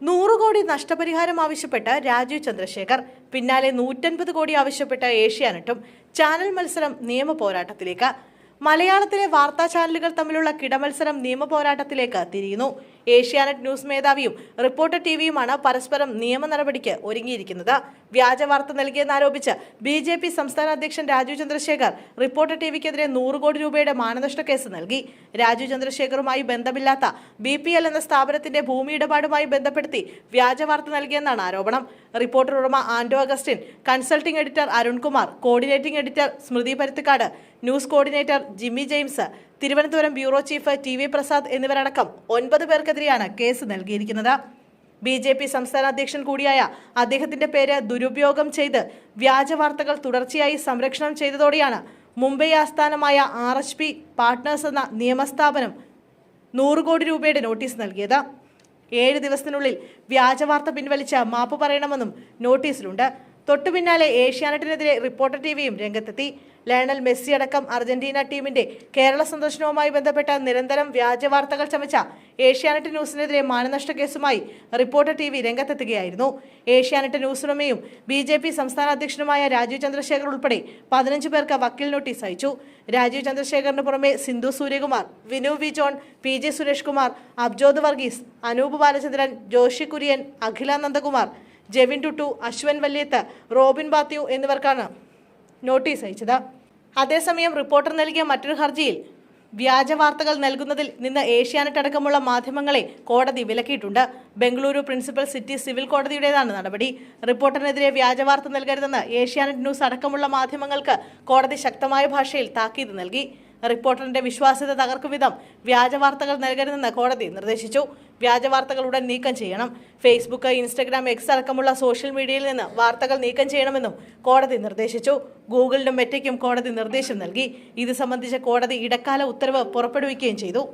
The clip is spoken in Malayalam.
നൂറ് കോടി നഷ്ടപരിഹാരം ആവശ്യപ്പെട്ട് രാജീവ് ചന്ദ്രശേഖർ പിന്നാലെ നൂറ്റൻപത് കോടി ആവശ്യപ്പെട്ട് ഏഷ്യാനെട്ടും ചാനൽ മത്സരം നിയമ പോരാട്ടത്തിലേക്ക്. മലയാളത്തിലെ വാർത്താ ചാനലുകൾ തമ്മിലുള്ള കിടമത്സരം നിയമ പോരാട്ടത്തിലേക്ക് തിരിയുന്നു. ഏഷ്യാനെറ്റ് ന്യൂസ് മേധാവിയും റിപ്പോർട്ടർ ടിവിയുമാണ് പരസ്പരം നിയമ നടപടിക്ക് ഒരുങ്ങിയിരിക്കുന്നത്. വ്യാജ വാർത്ത നൽകിയെന്നാരോപിച്ച് ബി ജെ പി സംസ്ഥാന അധ്യക്ഷൻ രാജു ചന്ദ്രശേഖർ റിപ്പോർട്ടർ ടിവിക്കെതിരെ നൂറ് കോടി രൂപയുടെ മാനനഷ്ട കേസ് നൽകി. രാജു ചന്ദ്രശേഖറുമായി ബന്ധമില്ലാത്ത ബി പി എൽ എന്ന സ്ഥാപനത്തിന്റെ ഭൂമി ഇടപാടുമായി ബന്ധപ്പെടുത്തി വ്യാജ വാർത്ത നൽകിയെന്നാണ് ആരോപണം. റിപ്പോർട്ടർ ഉടമ Anto Augustine consulting editor Arunkumar coordinating editor Smruthy Paruthikad news coordinator Jimmy James Thiruvananthapuram bureau chief T V Prasad എന്നിവരടക്കം ഒൻപത് പേർക്കെതിരെയാണ് കേസ് നൽകിയിരിക്കുന്നത്. ബി ജെ പി സംസ്ഥാന അധ്യക്ഷൻ കൂടിയായ അദ്ദേഹത്തിന്റെ പേര് ദുരുപയോഗം ചെയ്ത് വ്യാജ വാർത്തകൾ തുടർച്ചയായി സംരക്ഷണം ചെയ്തതോടെയാണ് മുംബൈ ആസ്ഥാനമായ ആർ എച്ച് പി പാർട്ട്നേഴ്സ് എന്ന നിയമസ്ഥാപനം നൂറ് കോടി രൂപയുടെ നോട്ടീസ് നൽകിയത്. ഏഴ് ദിവസത്തിനുള്ളിൽ വ്യാജവാർത്ത പിൻവലിച്ച് മാപ്പ് പറയണമെന്നും നോട്ടീസിലുണ്ട്. തൊട്ടു പിന്നാലെ ഏഷ്യാനെറ്റിനെതിരെ റിപ്പോർട്ടർ ടിവിയും രംഗത്തെത്തി. ലയണൽ മെസ്സി അടക്കം അർജന്റീന ടീമിന്റെ കേരള സന്ദർശനവുമായി ബന്ധപ്പെട്ട നിരന്തരം വ്യാജ വാർത്തകൾ ചമച്ച ഏഷ്യാനെറ്റ് ന്യൂസിനെതിരെ മാനനഷ്ട കേസുമായി റിപ്പോർട്ടർ ടി വി രംഗത്തെത്തുകയായിരുന്നു. ഏഷ്യാനെറ്റ് ന്യൂസിനുമേയും ബി ജെ പി സംസ്ഥാന അധ്യക്ഷനുമായ രാജീവ് ചന്ദ്രശേഖർ ഉൾപ്പെടെ പതിനഞ്ച് പേർക്ക് വക്കീൽ നോട്ടീസ് അയച്ചു. രാജീവ് ചന്ദ്രശേഖറിന് പുറമെ Sindhu Suryakumar Vinu V John P J Suresh Kumar Abjod Varghese Anoop Balachandran Joshy Kurian Akhila Nandakumar Jevin Tuttu Ashwan Valiyath Robin ബാത്യു എന്നിവർക്കാണ് നോട്ടീസ് അയച്ചത്. അതേസമയം റിപ്പോർട്ടർ നൽകിയ മറ്റൊരു ഹർജിയിൽ വ്യാജ വാർത്തകൾ നൽകുന്നതിൽ നിന്ന് ഏഷ്യാനെറ്റ് അടക്കമുള്ള മാധ്യമങ്ങളെ കോടതി വിലക്കിയിട്ടുണ്ട്. ബംഗളൂരു പ്രിൻസിപ്പൽ സിറ്റി സിവിൽ കോടതിയുടേതാണ് നടപടി. റിപ്പോർട്ടറിനെതിരെ വ്യാജ വാർത്ത നൽകരുതെന്ന് ഏഷ്യാനെറ്റ് ന്യൂസ് അടക്കമുള്ള മാധ്യമങ്ങൾക്ക് കോടതി ശക്തമായ ഭാഷയിൽ താക്കീത് നൽകി. റിപ്പോർട്ടറിന്റെ വിശ്വാസ്യത തകർക്കും വിധം വ്യാജ വാർത്തകൾ നൽകരുതെന്ന് കോടതി നിർദ്ദേശിച്ചു. വ്യാജ വാർത്തകൾ ഉടൻ നീക്കം ചെയ്യണം. ഫേസ്ബുക്ക് ഇൻസ്റ്റഗ്രാം എക്സ് അടക്കമുള്ള സോഷ്യൽ മീഡിയയിൽ നിന്ന് വാർത്തകൾ നീക്കം ചെയ്യണമെന്നും കോടതി നിർദ്ദേശിച്ചു. ഗൂഗിളിനും മെറ്റയ്ക്കും കോടതി നിർദ്ദേശം നൽകി. ഇത് സംബന്ധിച്ച കോടതി ഇടക്കാല ഉത്തരവ് പുറപ്പെടുവിക്കുകയും ചെയ്തു.